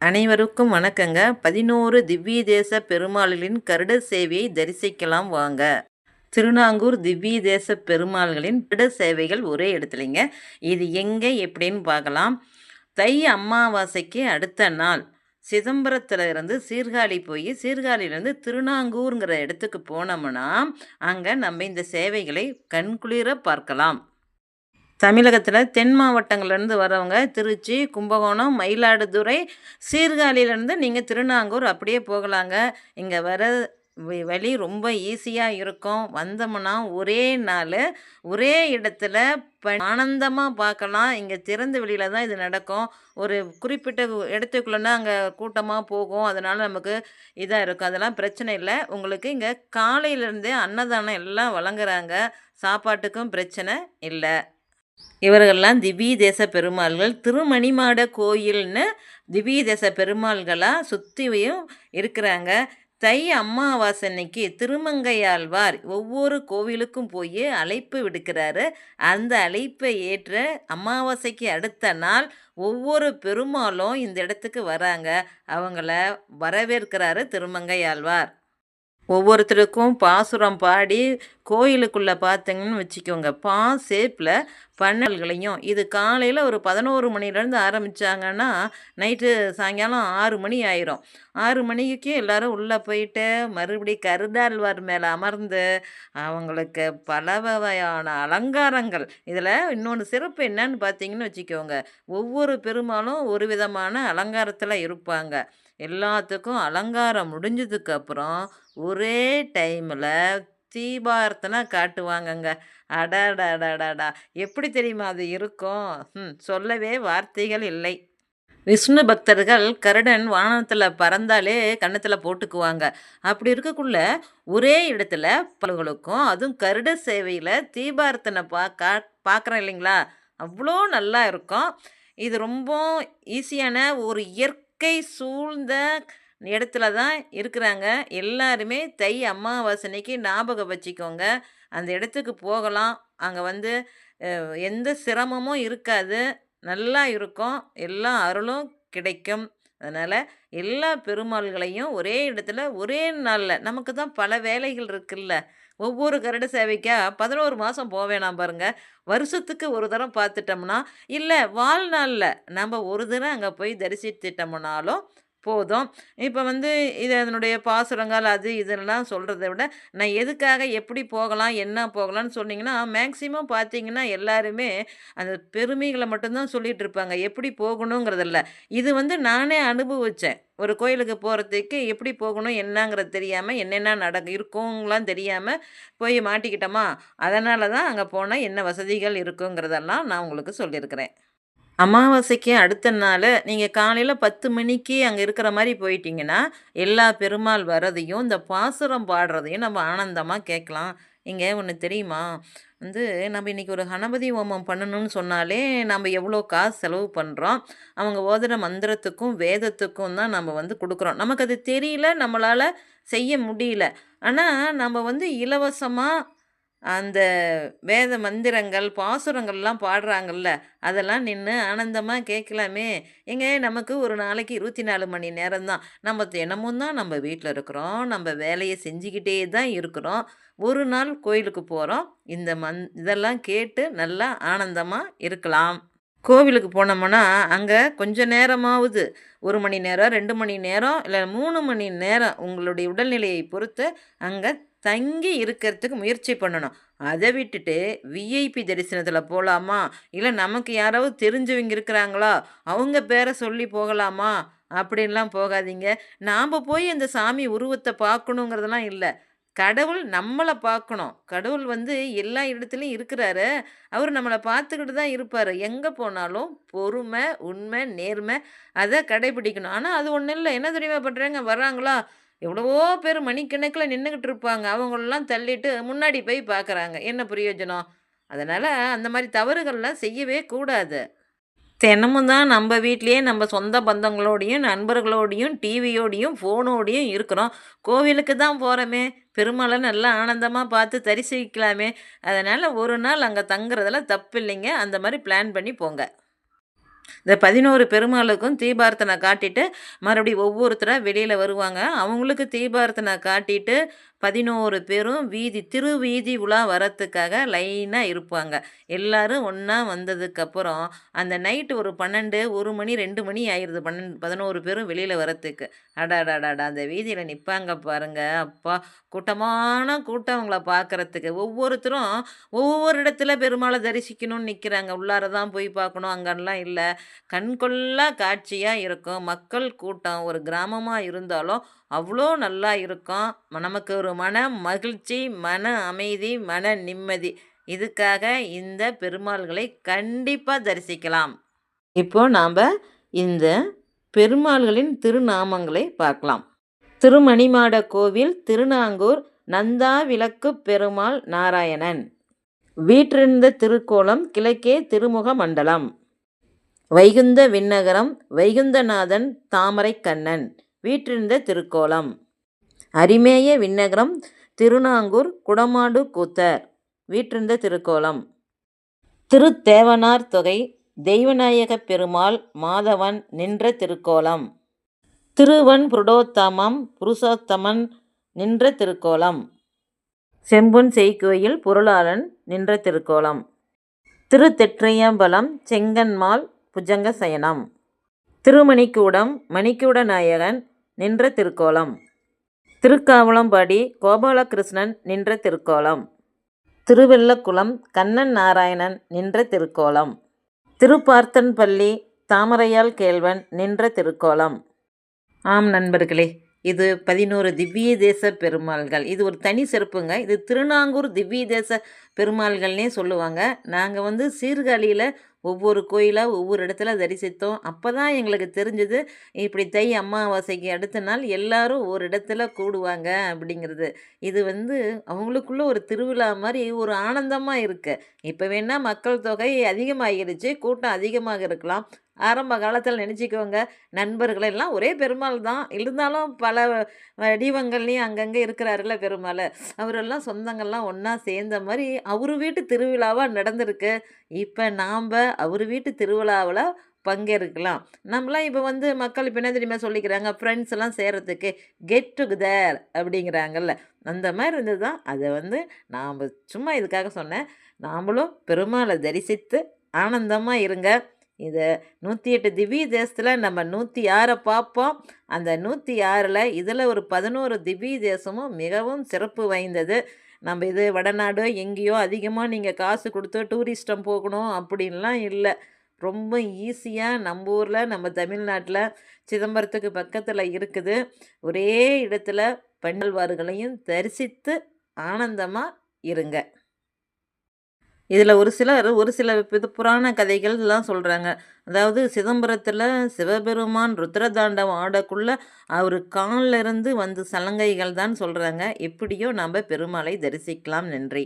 அனைவருக்கும் வணக்கங்க. பதினோரு திவ்ய தேச பெருமாள்களின் கருட சேவையை தரிசிக்கலாம் வாங்க. திருநாங்கூர் திவ்ய தேச பெருமாள்களின் கருட சேவைகள் ஒரே இடத்துலைங்க. இது எங்கே எப்படின்னு பார்க்கலாம். தை அமாவாசைக்கு அடுத்த நாள் சிதம்பரத்தில் இருந்து சீர்காழி போய் சீர்காழியிலேருந்து திருநாங்கூருங்கிற இடத்துக்கு போனோம்னா அங்கே நம்ம இந்த சேவைகளை கண்குளிர பார்க்கலாம். தமிழகத்தில் தென் மாவட்டங்கள்லேருந்து வரவங்க திருச்சி கும்பகோணம் மயிலாடுதுறை சீர்காழியிலேருந்து நீங்கள் திருநாங்கூர் அப்படியே போகலாங்க. இங்கே வர வ- வழி ரொம்ப ஈஸியாக இருக்கும். வந்தோம்னா ஒரே நாள் ஒரே இடத்துல ப ஆனந்தமாக பார்க்கலாம். இங்கே திறந்த வெளியில் தான் இது நடக்கும். ஒரு குறிப்பிட்ட இடத்துக்குள்ளேனா அங்கே கூட்டமாக போகும். அதனால் நமக்கு இதாக இருக்கும். அதெல்லாம் பிரச்சனை இல்லை. உங்களுக்கு இங்கே காலையிலேருந்தே அன்னதானம் எல்லாம் வழங்குறாங்க. சாப்பாட்டுக்கும் பிரச்சனை இல்லை. இவர்கள்லாம் திவ்ய தேச பெருமாள்கள் திருமணிமாட கோயில்னு திவ்ய தேச பெருமாள்களாக சுற்றியும் இருக்கிறாங்க. தை அமாவாசை அன்னைக்கு திருமங்கையாழ்வார் ஒவ்வொரு கோவிலுக்கும் போய் அழைப்பு விடுக்கிறாரு. அந்த அழைப்பை ஏற்ற அமாவாசைக்கு அடுத்த நாள் ஒவ்வொரு பெருமாளும் இந்த இடத்துக்கு வராங்க. அவங்கள வரவேற்கிறாரு திருமங்கையாழ்வார். ஒவ்வொருத்தருக்கும் பாசுரம் பாடி கோயிலுக்குள்ளே பார்த்தீங்கன்னு வச்சுக்கோங்க. பா ஷேப்பில் பண்ணல்களையும் இது காலையில் ஒரு பதினோரு மணிலேருந்து ஆரம்பித்தாங்கன்னா நைட்டு சாயங்காலம் ஆறு மணி ஆயிரும். ஆறு மணிக்கு எல்லோரும் உள்ளே போயிட்டு மறுபடி கருதாழ்வார் மேலே அமர்ந்து அவங்களுக்கு பல வகையான அலங்காரங்கள். இதில் இன்னொன்று சிறப்பு என்னன்னு பார்த்தீங்கன்னு வச்சுக்கோங்க. ஒவ்வொரு பெருமாளும் ஒரு விதமான அலங்காரத்தில் இருப்பாங்க. எல்லாத்துக்கும் அலங்காரம் முடிஞ்சதுக்கு அப்புறம் ஒரே டைமில் தீபார்த்தனை காட்டுவாங்கங்க. அடடடடடா! எப்படி தெரியுமா அது இருக்கும்? ம் சொல்லவே வார்த்தைகள் இல்லை. விஷ்ணு பக்தர்கள் கருடன் வானத்தில் பறந்தாலே கன்னத்தில் போட்டுக்குவாங்க. அப்படி இருக்கக்குள்ள ஒரே இடத்துல பலர்களுக்கும் அதுவும் கருட சேவையில் தீபார்த்தனை பா கா பார்க்குறோம் இல்லைங்களா? அவ்வளோ நல்லா இருக்கும். இது ரொம்ப ஈஸியான ஒரு இயற்கை சூழ்ந்த இடத்துல தான் இருக்கிறாங்க. எல்லாருமே தை அமாவாசனைக்கு ஞாபகம் வச்சுக்கோங்க. அந்த இடத்துக்கு போகலாம். அங்கே வந்து எந்த சிரமமும் இருக்காது. நல்லா இருக்கும். எல்லா அருளும் கிடைக்கும். அதனால் எல்லா பெருமாள்களையும் ஒரே இடத்துல ஒரே நாளில் நமக்கு தான் பல வேலைகள் இருக்குல்ல. ஒவ்வொரு கருட சேவைக்கா பதினோரு மாதம் போவேணாம் பாருங்க. வருஷத்துக்கு ஒரு தரம் பார்த்துட்டோம்னா இல்லை வாழ்நாளில் நம்ம ஒரு தினம் அங்கே போய் தரிசித்துட்டோம்னாலும் போதும். இப்போ வந்து இது அதனுடைய பாசுரங்கள் அது இதெல்லாம் சொல்கிறத விட நான் எதுக்காக எப்படி போகலாம் என்ன போகலாம்னு சொன்னீங்கன்னா மேக்சிமம் பார்த்தீங்கன்னா எல்லாருமே அந்த பெருமைகளை மட்டும்தான் சொல்லிகிட்டு இருப்பாங்க. எப்படி போகணுங்கிறதில்ல இது வந்து நானே அனுபவித்தேன் ஒரு கோயிலுக்கு போகிறதுக்கு எப்படி போகணும் என்னங்கிறது தெரியாமல் என்னென்ன நட இருக்குங்களாம் தெரியாமல் போய் மாட்டிக்கிட்டோமா? அதனால தான் அங்கே போனால் என்ன வசதிகள் இருக்குங்கிறதெல்லாம் நான் உங்களுக்கு சொல்லியிருக்கிறேன். அமாவாசைக்கு அடுத்த நாள் நீங்கள் காலையில் பத்து மணிக்கு அங்கே இருக்கிற மாதிரி போயிட்டீங்கன்னா எல்லா பெருமாள் வரதையும் இந்த பாசுரம் பாடுறதையும் நம்ம ஆனந்தமாக கேட்கலாம். இங்கே ஒன்று தெரியுமா? வந்து நம்ம இன்றைக்கி ஒரு கணபதி ஹோமம் பண்ணணும்னு சொன்னாலே நம்ம எவ்வளோ காசு செலவு பண்ணுறோம் அவங்க ஓதுற மந்திரத்துக்கும் வேதத்துக்கும் தான் நம்ம வந்து கொடுக்குறோம். நமக்கு அது தெரியல நம்மளால் செய்ய முடியல. ஆனால் நம்ம வந்து இலவசமாக அந்த வேத மந்திரங்கள் பாசுரங்கள்லாம் பாடுறாங்கல்ல அதெல்லாம் நின்று ஆனந்தமாக கேட்கலாமே எங்க நமக்கு ஒரு நாளைக்கு இருபத்தி நாலு மணி நேரம் தான் நம்ம தினமும் தான் நம்ம வீட்டில் இருக்கிறோம். நம்ம வேலையை செஞ்சுக்கிட்டே தான் இருக்கிறோம். ஒரு நாள் கோயிலுக்கு போகிறோம் இந்த மந் இதெல்லாம் கேட்டு நல்லா ஆனந்தமாக இருக்கலாம். கோவிலுக்கு போனோம்னா அங்கே கொஞ்ச நேரமாவது ஒரு மணி நேரம் ரெண்டு மணி நேரம் இல்லை மூணு மணி நேரம் உங்களுடைய உடல்நிலையை பொறுத்து அங்கே தங்கி இருக்கிறதுக்கு முயற்சி பண்ணணும். அதை விட்டுட்டு விஐபி தரிசனத்தில் போகலாமா இல்லை நமக்கு யாராவது தெரிஞ்சவங்க இருக்கிறாங்களா? அவங்க பேரை சொல்லி போகலாமா? அப்படின்லாம் போகாதீங்க. நாம் போய் அந்த சாமி உருவத்தை பார்க்கணுங்கிறதெல்லாம் இல்லை. கடவுள் நம்மளை பார்க்கணும். கடவுள் வந்து எல்லா இடத்துலையும் இருக்கிறாரு. அவர் நம்மளை பார்த்துக்கிட்டு தான் இருப்பார். எங்கே போனாலும் பொறுமை உண்மை நேர்மை அதை கடைபிடிக்கணும். ஆனால் அது ஒன்றும் இல்லை. என்ன தெரியுமா பண்ணுறாங்க வர்றாங்களா? எவ்வளவோ பேர் மணிக்கணக்கில் நின்றுக்கிட்டு இருப்பாங்க அவங்களெல்லாம் தள்ளிட்டு முன்னாடி போய் பார்க்குறாங்க என்ன பிரயோஜனம்? அதனால் அந்த மாதிரி தவறுகள்லாம் செய்யவே கூடாது. தினமும் தான் நம்ம வீட்லேயே நம்ம சொந்த பந்தங்களோடையும் நண்பர்களோடையும் டிவியோடையும் ஃபோனோடையும் இருக்கிறோம். கோவிலுக்கு தான் போகிறோமே பெருமாளை நல்லா ஆனந்தமாக பார்த்து தரிசிக்கலாமே. அதனால் ஒரு நாள் அங்கே தங்குறதெல்லாம் தப்பு இல்லைங்க அந்த மாதிரி பிளான் பண்ணி போங்க. இந்த பதினோரு பெருமாளுக்கும் தீபார்த்தனை காட்டிட்டு மறுபடியும் ஒவ்வொருத்தராக வெளியில் வருவாங்க. அவங்களுக்கு தீபார்த்தனை காட்டிட்டு பதினோரு பேரும் வீதி திருவீதி உலா வரத்துக்காக லைனாக இருப்பாங்க. எல்லாரும் ஒன்றா வந்ததுக்கப்புறம் அந்த நைட்டு ஒரு பன்னெண்டு ஒரு மணி ரெண்டு மணி ஆயிடுது பன்னெண்டு பதினோரு பேரும் வெளியில் வரத்துக்கு. அடாடாடாடா அந்த வீதியில் நிற்பாங்க பாருங்க. அப்பா கூட்டமான கூட்டம் அவங்கள பார்க்குறதுக்கு ஒவ்வொருத்தரும் ஒவ்வொரு இடத்துல பெருமாளை தரிசிக்கணும்னு நிற்கிறாங்க உள்ளார தான் போய் பார்க்கணும். அங்கெல்லாம் இல்லை. கண்கொள்ளா காட்சியாக இருக்கும். மக்கள் கூட்டம் ஒரு கிராமமாக இருந்தாலும் அவ்வளோ நல்லா இருக்கும். நமக்கு ஒரு மன மகிழ்ச்சி மன அமைதி மன நிம்மதி. இதுக்காக இந்த பெருமாள்களை கண்டிப்பாக தரிசிக்கலாம். இப்போ நாம் இந்த பெருமாள்களின் திருநாமங்களை பார்க்கலாம். திருமணிமாட கோவில் திருநாங்கூர் நந்தா விளக்கு பெருமாள் நாராயணன். வீற்றிருந்த திருக்கோலம் கிழக்கே திருமுக மண்டலம் வைகுந்த விண்ணகரம் வைகுந்தநாதன் தாமரை கண்ணன். வீற்றிருந்த திருக்கோலம். அரிமேய விண்ணகரம் திருநாங்கூர் குடமாடு கூத்தர். வீற்றிருந்த திருக்கோலம். திருத்தேவனார் தொகை தெய்வநாயக பெருமாள் மாதவன் நின்ற திருக்கோலம். திருவன் புருடோத்தமம் புருஷோத்தமன் நின்ற திருக்கோலம். செம்பொன் செய்கோயில் பொருளாளன் நின்ற திருக்கோலம். திருத்தெற்றையம்பலம் செங்கன்மால் புஜங்க சயனம். திருமணிக்கூடம் மணிக்கூட நாயகன் நின்ற திருக்கோலம். திருக்காவலம்பாடி கோபாலகிருஷ்ணன் நின்ற திருக்கோலம். திருவெல்லக்குளம் கண்ணன் நாராயணன் நின்ற திருக்கோலம். திருப்பார்த்தன்பள்ளி தாமரையால் கேள்வன் நின்ற திருக்கோலம். ஆம் நண்பர்களே இது பதினோரு திவ்ய தேச பெருமாள்கள். இது ஒரு தனி சிறப்புங்க. இது திருநாங்கூர் திவ்ய தேச பெருமாள்கள்னே சொல்லுவாங்க. நாங்கள் வந்து சீர்காழியில் ஒவ்வொரு கோயிலாக ஒவ்வொரு இடத்துல தரிசித்தோம். அப்போ தான் எங்களுக்கு தெரிஞ்சது இப்படி தை அமாவாசைக்கு அடுத்த நாள் எல்லாரும் ஒரு இடத்துல கூடுவாங்க அப்படிங்கிறது. இது வந்து அவங்களுக்குள்ள ஒரு திருவிழா மாதிரி ஒரு ஆனந்தமாக இருக்குது இப்போ வேணால் மக்கள் தொகை அதிகமாகிருச்சு கூட்டம் அதிகமாக இருக்கலாம். ஆரம்ப காலத்தில் நினச்சிக்கோங்க. நண்பர்கள் எல்லாம் ஒரே பெருமாள் தான். இருந்தாலும் பல வடிவங்கள்லையும் அங்கங்கே இருக்கிறாருல பெருமாள். அவரெல்லாம் சொந்தங்கள்லாம் ஒன்றா சேர்ந்த மாதிரி அவர் வீட்டு திருவிழாவாக நடந்திருக்கு. இப்போ நாம் அவர் வீட்டு திருவிழாவில் பங்கேற்கலாம். நம்மளாம் இப்போ வந்து மக்கள் இப்போ என்ன தெரியுமா சொல்லிக்கிறாங்க? ஃப்ரெண்ட்ஸ் எல்லாம் சேர்கிறதுக்கு கெட் டுகெதர் அப்படிங்கிறாங்கல்ல. அந்த மாதிரி இருந்தது தான் அதை வந்து நாம் சும்மா இதுக்காக சொன்னேன். நாமளும் பெருமாளை தரிசித்து ஆனந்தமாக இருங்க. இதை நூற்றி எட்டு திவ்ய தேசத்தில் நம்ம நூற்றி ஆறை பார்ப்போம் அந்த நூற்றி ஆறில் இதில் ஒரு பதினோரு திவ்ய தேசமும் மிகவும் சிறப்பு வாய்ந்தது. நம்ம இது வடநாடோ எங்கேயோ அதிகமாக நீங்கள் காசு கொடுத்து டூரிஸ்டம் போகணும் அப்படின்லாம் இல்லை. ரொம்ப ஈஸியாக நம்ம ஊரில் நம்ம தமிழ்நாட்டில் சிதம்பரத்துக்கு பக்கத்தில் இருக்குது. ஒரே இடத்துல பண்டல்வார்களையும் தரிசித்து ஆனந்தமாக இருங்க. இதில் ஒரு சிலர் ஒரு சில இது புராண கதைகள்லாம் சொல்கிறாங்க அதாவது சிதம்பரத்தில் சிவபெருமான் ருத்ரதாண்டவம் ஆடக்குள்ள அவர் காலில் இருந்து வந்து சலங்கைகள் தான் சொல்கிறாங்க எப்படியோ நம்ம பெருமாளை தரிசிக்கலாம் நன்றி.